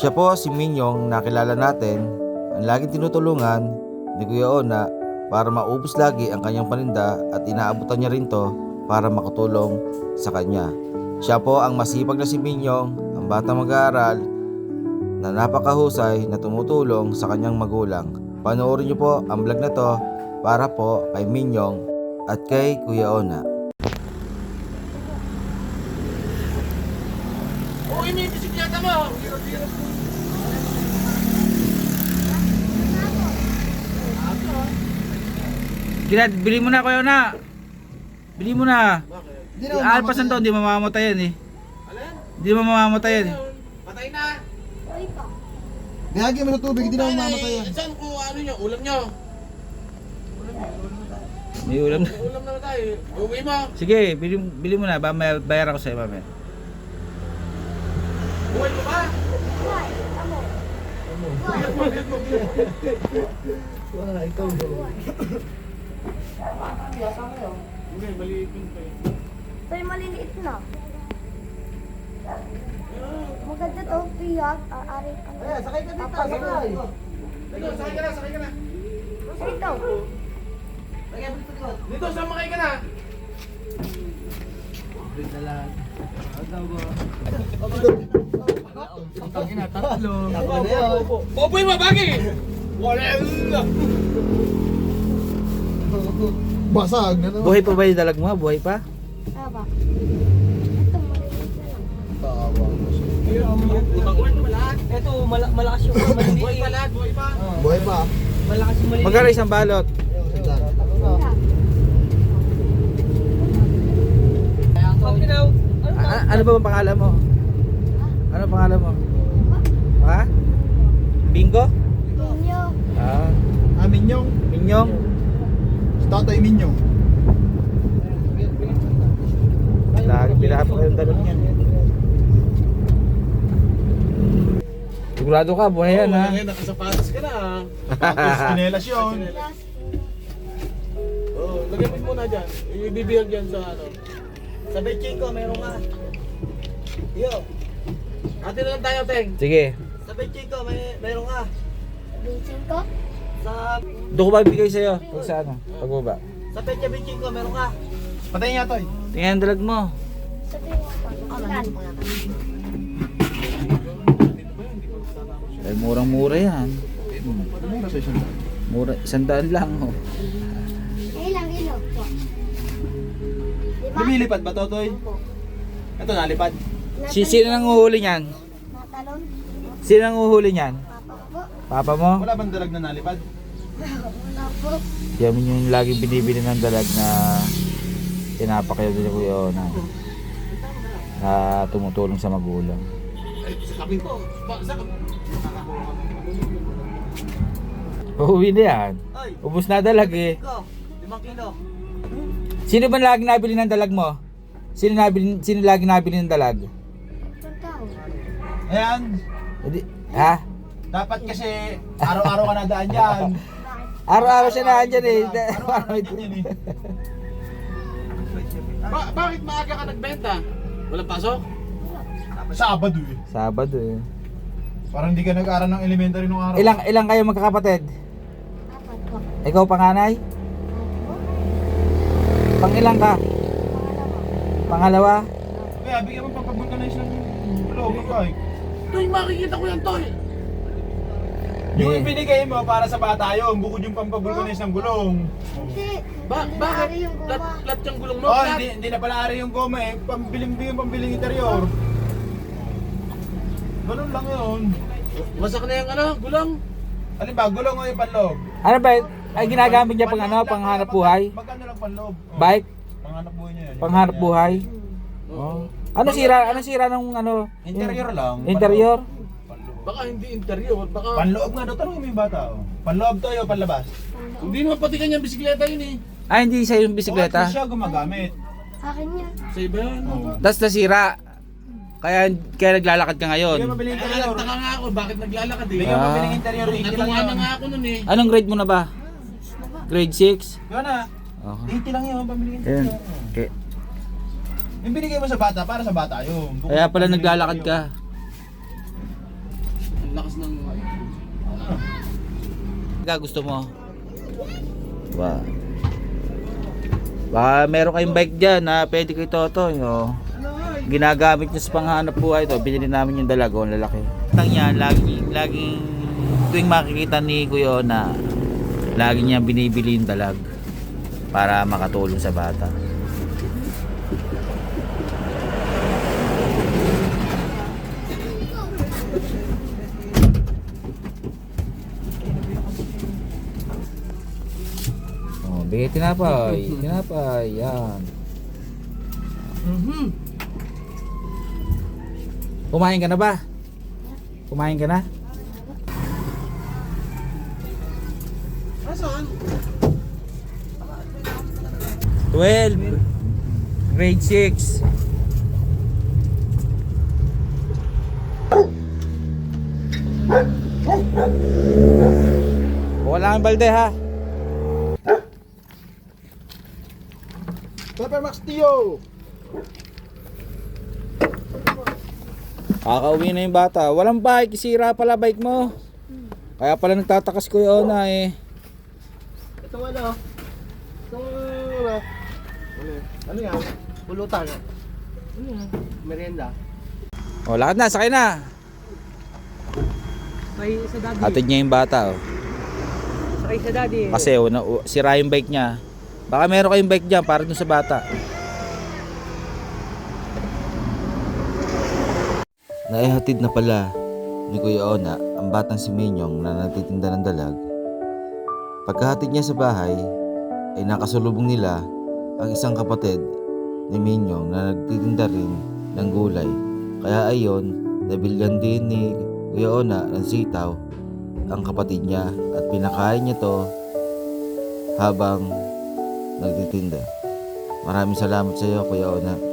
Siya po si Minyong na kilala natin, ang laging tinutulungan ni Kuya Ona para maubos lagi ang kanyang paninda at inaabutan niya rin to para makatulong sa kanya. Siya po ang masipag na si Minyong, ang bata mag-aaral na napakahusay na tumutulong sa kanyang magulang. Panoorin niyo po ang vlog na to para po kay Minyong at kay Kuya Ona. Oo, ini yung bisikleta mo. Bili mo na kuya na. Bili mo na. Bakit? Di alpasan to, hindi mamamatay yan eh. Alin? Hindi mamamatay yan eh. Patay na. Bihagi mo ng tubig, hindi na ako mamatay yan. Eh, Saan ko ano nyo? Ulam nyo? May ulam na. May ulam na tayo. Uwi mo. Sige, bili, bili mo na. Ba, bayar ako sa'yo mamaya. Buhay mo ba? Wala, ikaw bro. Hindi, maliit yun pa eh. Pero maliliit na. Maganda to, piyag, aari ka na. Eh, sakay ka dito, sakay. Dito, sakay ka na, sakay ka na. Ito. Dito, sumakay ka na. Ako na yun. Popoy mo, bagay! Wala na. Basag na naman. Buhay pa ba yung dalag mo? Buhay pa? Tama. Ito, maliliit na lang. Tawa. Ito, mala- malakas yung. Buhay pa lahat, buhay pa. Buhay pa. Malakas yung maliliit. Magkano isang balot? Ano ano ba ang pangalan mo? Ano ang pangalan mo? Ha? Bingo? Inyo. Ah, Ah, Minyong. Minyong? Si Tatay Minyong. Lagi pinapa ko yung dalag niyan. Sigurado ka, buhay yan ha? Ngayon, nakasapatos ka na. ah. Tapos kinelas yun. Last. Oh, lagyan mo muna dyan. Ibibihag dyan sa ano. Sa Chico, meron ka. Yo, Ate na lang tayo, Teng. Sige. sa Chico, may meron ka. Bisin ko. Sa Doon ko ba bigay sa'yo? Pag sa ano? Pagbaba. sa Pecha Chico, meron ka. Patay niya, Toy. Tingnan ang dalag mo. Sabihin mo pa. Ilan? Eh, murang-mura yan. Mura sa isang daan. Mura, isang daan lang. Oh. Ilang kilo po? Lumilipad ba to, Toy? Ito, nalipad. Si, sino nang uhuli niyan? Natalon? Sino nang uhuli niyan? Papa po. Papa mo? Wala bang dalag na nalipad? Wala po. Yan yung laging binibili ng dalag na pinapakayo din ni Kuya Ona. Na tumutulong sa magulang. Ay, sa kapin ko. Pa- Sa kapin. Uuwi na yan. Ubus na dalag eh. Chico, limang kilo. Sino ba lagi nabili ng dalag mo? Sino nabili, sino lagi nabili ng dalag? Ayan. Hindi, ha? Dapat kasi araw-araw ka nadaan dyan. Araw-araw siya na andyan eh. Araw-araw nadaan eh. Ba- bakit maaga ka nagbenta? Walang pasok? Sabado eh. Sabado eh. Parang di ka nag-aral ng elementary nung araw. Ilang ilang kayo magkakapatid? Apat po. Ikaw panganay? Pang ilang ka? Pangalawa? Kaya bigyan mo pagpabulkanize ng logo ko ay. Toy, makikita ko yan, Toy. Yung Eh. binigay mo para sa bata yun, bukod yung pampabulkanize ng gulong. Hindi. Ba Hindi bakit? yung Lat, lat yung gulong mo. Oh, lat. hindi, hindi na pala ari yung goma eh. Pambiling bigyan pambiling interior. Ganun lang yun. Wasak na yung ano, gulong. Alin ba, gulong o yung panloob? Ano ba? Ay ginagamit niya pang ano, pang hanap buhay? Magkano lang panloob? Oh, Bike? Panghanap buhay niya yan. Pang hanap buhay? Oh. Ano sira? Ano sira ng ano? Interior lang. Interior? Panloob. Baka hindi interior. Baka... Panloob nga daw, tanongin mo yung bata oh. Panloob to yung panlabas. Hindi naman pati kanyang bisikleta yun eh. Ah, hindi sa yung Oh, bisikleta? siya gumagamit. Akin yan. Sa iba yan. Oh. Tapos nasira. Kaya kaya naglalakad ka ngayon. Bigyan mabiling Kaya interior. nagtaka nga ako, bakit naglalakad eh. Bigyan Ah. mabiling interior. Hindi lang Natuwa na yun. nga ako nun eh. Anong grade mo na ba? Grade 6? Yun na. Okay. 80 lang yun, pabiling Ayun. interior. Okay. Yung binigay mo sa bata, para sa bata yun. Bukod Kaya pala naglalakad ka. interior. Ka gusto mo? Ba. Baka meron kayong bike dyan na pwede kay Toto. Yo. Ginagamit niya sa panghanap buhay ito. Binili namin yung dalago, ang lalaki. Tang yan, lagi, laging tuwing makikita ni Kuya na lagi niya binibili yung dalag para makatulong sa bata. Oh, bigay tinapay. Tinapay, yan. Kumain ka na ba? Kumain ka na? Asan? 12 grade 6 Wala kang balde ha Pepper Max Tio! Kakauwi na yung bata Walang bike, sira pala bike mo Kaya pala nagtatakas ko yun na eh Ito ano? Ito ano? Ano? Ano yan? Pulutan. Ano yan? Merienda. O lakad na, sakay na May sa daddy. Atid niya yung bata oh. Sakay sa daddy. Kasi una, u- sira yung bike niya. Baka meron kayong bike dyan para dun sa bata. Naihatid na pala ni Kuya Ona ang batang si Minyong na nagtitinda ng dalag. Pagkahatid niya sa bahay, ay nakasulubong nila ang isang kapatid ni Minyong na nagtitinda rin ng gulay. Kaya ayon, nabilgan din ni Kuya Ona ng sitaw ang kapatid niya at pinakain niya to habang nagtitinda. Maraming salamat sa iyo Kuya Ona.